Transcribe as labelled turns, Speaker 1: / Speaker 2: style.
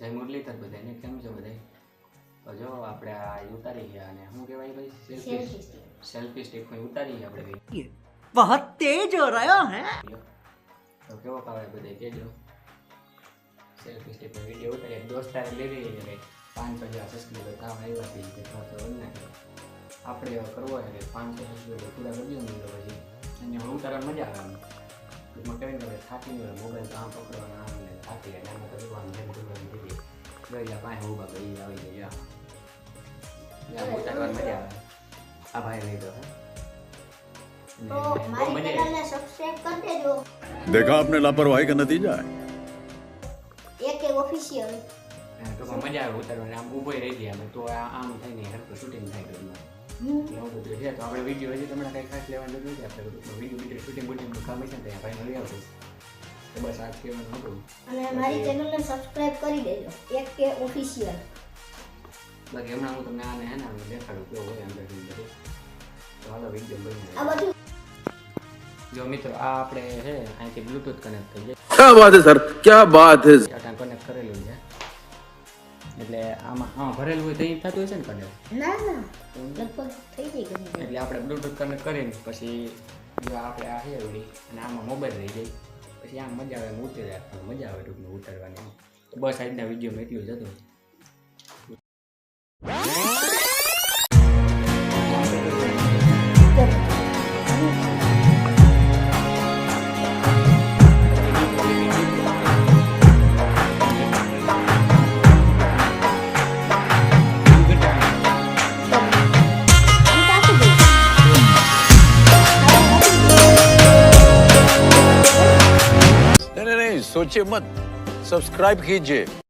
Speaker 1: જય મુરલીધર બધાને કેમ છો બધા જો આપણે આ ઉતારી ગયા અને શું કહેવાય ભાઈ?
Speaker 2: સેલ્ફી
Speaker 1: સેલ્ફી
Speaker 2: સ્ટિક
Speaker 1: હું ઉતારી ગયા આપણે ભાઈ?
Speaker 3: બહુત તેજ હો રહ્યો હે.
Speaker 1: તો કેવો કાવે બધે કેજો સેલ્ફી સ્ટિક પર વિડિયો ઉતારી દોસ્તાર લઈ રહી છે ભાઈ પાંચસો હજાર સબસ્ક્રાઈબર થાવ આવ્યા છે કે થતો હોય ને આપણે કરવો છે પાંચસો સબસ્ક્રાઈબર પૂરા કરી દઉં મિત્રો પછી અને હું ઉતારવા મજા આવે એમાં. કહીને થાકી ગયો મોબાઈલ કામ પકડવાના આમ થાકી અને આમાં કરવાનું જાય ગઈ પાસે ઊભા ગઈ આવી જાય યા ઉતારવાની મજા આવે આ ભાઈ નહીં તો હે
Speaker 2: તો
Speaker 1: અને બહુ
Speaker 2: મારી
Speaker 1: મજા આવી.
Speaker 2: ચેનલને સબસ્ક્રાઇબ કરી દેજો
Speaker 4: देखा आपने लापरवाही का नतीजा है
Speaker 2: એક એક ઓફિશિયલ
Speaker 1: હા, ટૂંકમાં મજા આવે ઉતારવાની આમ ઊભો રહી ગયા અમે તો આ આમ થાય ને હરખું શૂટિંગ થાય ટૂંકમાં એવું બધું છે તો આપણે વિડીયો હજી તમને કંઈ ખાસ લેવાનું નથી આપણે ટૂંકમાં વિડીયો વિડીયો શૂટિંગ બુટિંગનું કામ છે ને ત્યાં ભાઈ મળી આવશે તો બસ આ કહેવાનું હતું
Speaker 2: અને મારી ચેનલને સબસ્ક્રાઇબ કરી દેજો. એક કે ઓફિશિયલ
Speaker 1: બાકી હમણાં હું તમને આને હે ને દેખાડું કેવું હોય અંદર બધું તો હાલો વીડિયો બની
Speaker 2: આ બધું.
Speaker 1: જો મિત્રો આ આપણે છે અહીંથી બ્લૂટૂથ કનેક્ટ થઈ જાય.
Speaker 4: ક્યા વાત છે સર ક્યા વાત છે
Speaker 1: આ કનેક્ટ કરેલું છે. એટલે આમાં હા ભરેલું હોય તો અહીં થતું હશે ને કનેક્ટ
Speaker 2: ના ના. લગભગ થઈ જાય
Speaker 1: એટલે આપણે બ્લૂટૂથ કનેક્ટ કરીને પછી જો આપણે આ છે અને આમાં મોબાઈલ રહી જાય. પછી આમ મજા આવે ઉતરી જાય. મજા આવે ટૂંકમાં ઉતારવાની. બસ આજના વિડીયોમાં એટલું જ હતું.
Speaker 4: नहीं नहीं नहीं सोचिए मत सब्सक्राइब कीजिए